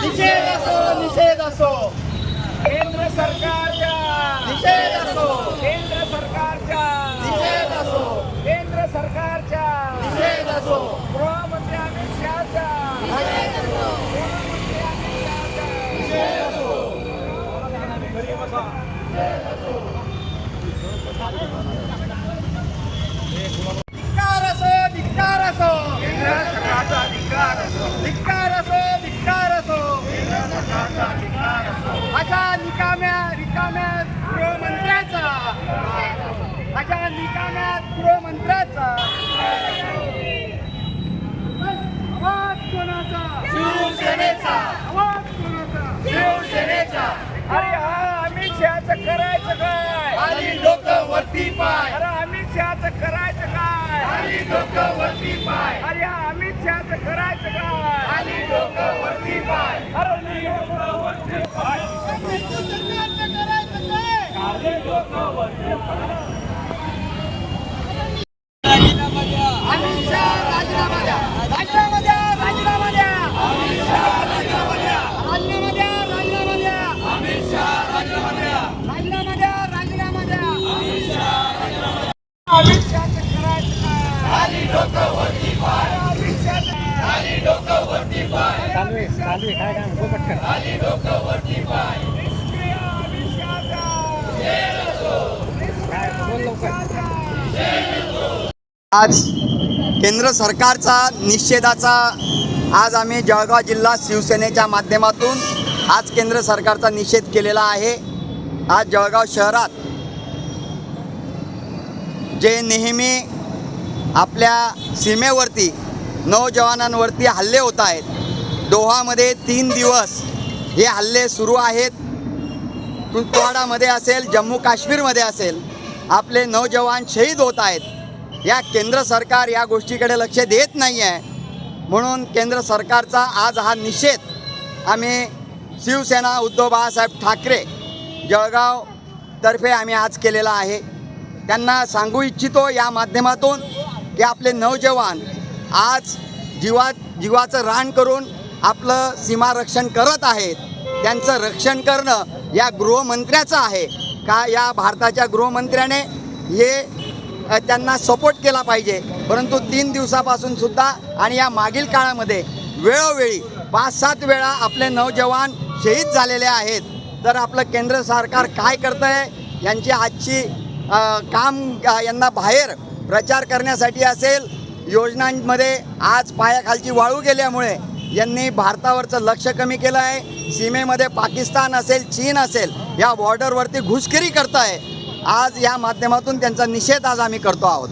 निषेध असो निषेध असो केंद्र सरकारच्या. निषेध असो केंद्र सरकारच्या. निषेध असो केंद्र सरकारच्या निषेध असो गृहमंत्री अमित गृहमंत्री असो धिक्कार असो केंद्र सरकारचा अधिकार असो धिक्कार असो धिक्कार असो केंद्र सरकारचा अधिकार असो अशा निकाम्या रिकाम्या गृहमंत्र्याचा अशा निकाम्या गृहमंत्र्याचा आवाज कोणाचा शिवसेनेचा. आवाज कोणाचा? शिवसेनेचा. अरे हा अमित शहाचं करायचं काय? खाली डोकं वरती पाय. अरे अमित शहाचं करायचं काय? खाली डोकं वरती पाय. अरे हा अमित शहाचं करायचं काय? खाली डोकं वरती पाय. आज केंद्र सरकारचा निषेधाचा आज आम्ही जळगाव जिल्हा शिवसेनेच्या माध्यमातून आज केंद्र सरकारचा निषेध केलेला आहे. आज जळगाव शहरात जे नेहमी आपल्या सीमेवरती नौजवानांवरती हल्ले होत आहेत. दोहामध्ये तीन दिवस हे हल्ले सुरू आहेत. कुपवाडामध्ये असेल जम्मू काश्मीरमध्ये असेल आपले नौजवान शहीद होत आहेत. या केंद्र सरकार या गोष्टीकडे लक्ष देत नाही आहे म्हणून केंद्र सरकारचा आज हा निषेध आम्ही शिवसेना उद्धव बाळासाहेब ठाकरे जळगाव तर्फे आम्ही आज केलेला आहे. त्यांना सांगू इच्छितो या माध्यमातून की आपले नौजवान आज जीवा जीवाचं रान करून आपलं सीमारक्षण करत आहेत. त्यांचं रक्षण करणं या गृहमंत्र्याचं आहे. का या भारताच्या गृहमंत्र्याने हे त्यांना सपोर्ट केला पाहिजे. परंतु तीन दिवसापासून सुद्धा आणि या मागील काळामध्ये वेळोवेळी पाच सात वेळा आपले नौजवान शहीद झालेले आहेत. तर आपलं केंद्र सरकार काय करतं आहे यांची आजची काम यांना बाहेर प्रचार करण्यासाठी असेल योजनांमध्ये आज पायाखालची वाळू गेल्यामुळे यांनी भारतावरचं लक्ष कमी केलं आहे. सीमेमध्ये पाकिस्तान असेल चीन असेल या बॉर्डरवरती घुसखोरी करत आहे आज या माध्यमातून त्यांचा निषेध आज आम्ही करतो आहोत.